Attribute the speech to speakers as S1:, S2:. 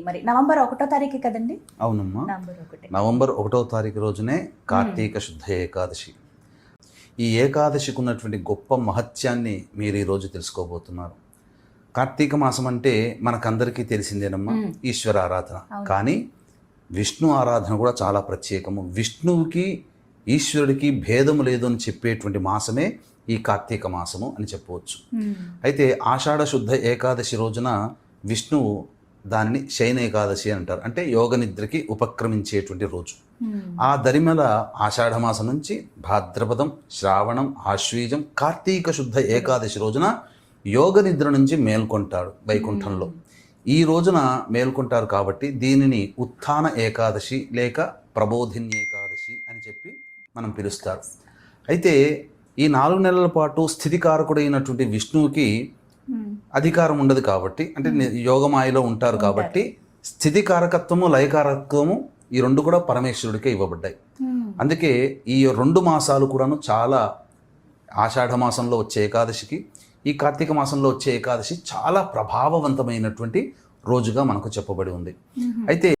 S1: మరి నవంబర్ ఒకటో తారీఖు కదండి?
S2: అవునమ్మా.
S1: నవంబర్ ఒకటి.
S2: తారీఖు రోజునే కార్తీక శుద్ధ ఏకాదశి. ఈ ఏకాదశికి ఉన్నటువంటి గొప్ప మహత్యాన్ని మీరు ఈరోజు తెలుసుకోబోతున్నారు. కార్తీక మాసం అంటే మనకందరికీ తెలిసిందేనమ్మా ఈశ్వర ఆరాధన. కానీ విష్ణు ఆరాధన కూడా చాలా ప్రత్యేకము. విష్ణువుకి ఈశ్వరుడికి భేదము లేదు అని చెప్పేటువంటి మాసమే ఈ కార్తీక మాసము అని చెప్పవచ్చు. అయితే ఆషాఢ శుద్ధ ఏకాదశి రోజున విష్ణువు దానిని శయన ఏకాదశి అంటారు అంటే యోగ నిద్రకి ఉపక్రమించేటువంటి రోజు. ఆ దరిమల ఆషాఢ మాసం నుంచి భాద్రపదం శ్రావణం ఆశ్వీజం కార్తీక శుద్ధ ఏకాదశి రోజున యోగ నిద్ర నుంచి మేల్కొంటాడు వైకుంఠంలో ఈ రోజున మేల్కొంటారు కాబట్టి దీనిని ఉత్థాన ఏకాదశి లేక ప్రబోధిని ఏకాదశి అని చెప్పి మనం పిలుస్తారు అయితే ఈ నాలుగు నెలల పాటు స్థితికారకుడైనటువంటి విష్ణువుకి. అధికారం ఉండదు కాబట్టి అంటే యోగమాయలో ఉంటారు కాబట్టి స్థితికారకత్వము లయకారకత్వము ఈ రెండు కూడా పరమేశ్వరుడికే ఇవ్వబడ్డాయి. అందుకే ఈ రెండు మాసాలు కూడాను చాలా ఆషాఢ మాసంలో వచ్చే ఏకాదశికి ఈ కార్తీక మాసంలో వచ్చే ఏకాదశి చాలా ప్రభావవంతమైనటువంటి రోజుగా మనకు చెప్పబడి ఉంది. అయితే